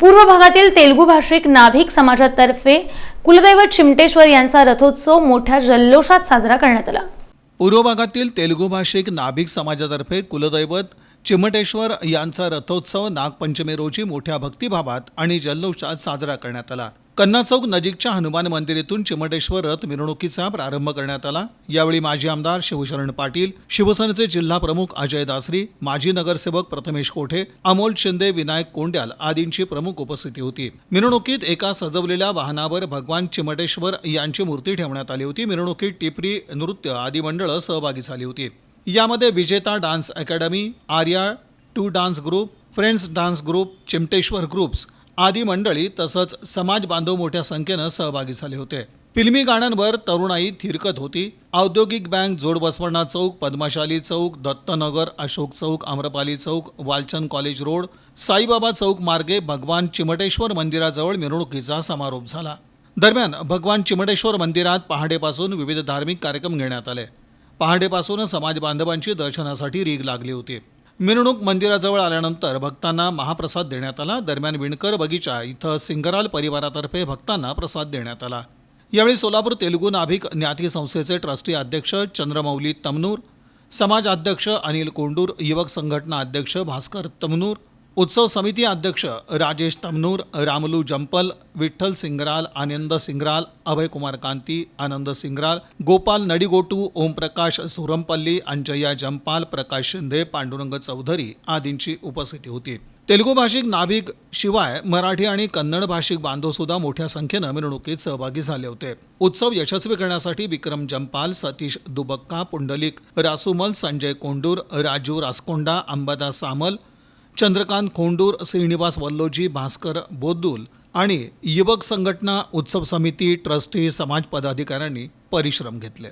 पूर्व भागातील तेलुगू भाषिक नाभिक समाजातर्फे कुलदैवत चिमटेश्वर यांचा रथोत्सव मोठ्या जल्लोषात साजरा करण्यात आला. पूर्व भागातील तेलुगू भाषिक नाभिक समाजातर्फे कुलदैवत चिमटेश्वर यांचा रथोत्सव नागपंचमी रोजी मोठ्या भक्तिभावात आणि जल्लोषात साजरा करण्यात आला. कन्ना चौक नजीकच्या हनुमान मंदिरातून चिमटेश्वर रथ मिरवणुकीचा प्रारंभ करण्यात आला. यावेळी माजी आमदार शिवशरण पाटील शिवसेनेचे जिल्हा प्रमुख अजय दासरी माजी नगरसेवक प्रथमेश कोठे अमोल शिंदे विनायक कोंड्याल आदींची प्रमुख उपस्थिती होती. मिरवणुकीत एका सजवलेल्या वाहनावर भगवान चिमटेश्वर यांची मूर्ती ठेवण्यात आली होती. मिरवणुकीत टिपरी नृत्य आदी मंडळं सहभागी झाली होती. यामध्ये विजेता dance academy Arya two dance group friends dance group Chimteshwar groups आदी मंडळी तसंच समाज बांधव मोठ्या संख्येनं सहभागी झाले होते. फिल्मी गाण्यांवर तरुणाई थिरकत होती. औद्योगिक बँक जोडबसवर्णा चौक पद्माशाली चौक दत्तनगर अशोक चौक आम्रपाली चौक वालचंद कॉलेज रोड साईबाबा चौक मार्गे भगवान चिमटेश्वर मंदिराजवळ मिरवणुकीचा समारोप झाला. दरम्यान भगवान चिमटेश्वर मंदिरात पहाटेपासून विविध धार्मिक कार्यक्रम घेण्यात आले. पहाटेपासून समाज बांधवांची दर्शनासाठी रीग लागली होती. मिरवणूक मंदिराजवळ आल्यानंतर भक्तांना महाप्रसाद देण्यात आला. दरम्यान विणकर बगीचा इथं सिंगराल परिवारातर्फे भक्तांना प्रसाद देण्यात आला. यावेळी सोलापूर तेलुगू नाभिक ज्ञाती संस्थेचे ट्रस्टी अध्यक्ष चंद्रमौली तमनूर समाज अध्यक्ष अनिल कोंडूर युवक संघटना अध्यक्ष भास्कर तमनूर उत्सव समिती अध्यक्ष राजेश तमनूर रामलू जंपल विठ्ठल सिंगराल आनंद सिंगराल अभयकुमार कांती आनंद सिंगराल गोपाल नडिगोटू ओमप्रकाश सुरमपल्ली अंजय्या जंपाल प्रकाश शिंदे पांडुरंग चौधरी आदींची उपस्थिती होती. तेलुगू भाषिक नाभिक शिवाय मराठी आणि कन्नड भाषिक बांधव सुद्धा मोठ्या संख्येनं मिरवणुकीत सहभागी झाले होते. उत्सव यशस्वी करण्यासाठी विक्रम जंपाल सतीश दुबक्का पुंडलिक रासुमल संजय कोंडूर राजू रासकोंडा अंबादास सामल चंद्रकांत खोंडूर श्रीनिवास वल्लोजी भास्कर बोद्दुल आणि युवक संघटना उत्सव समिती ट्रस्टी समाज पदाधिकाऱ्यांनी परिश्रम घेतले.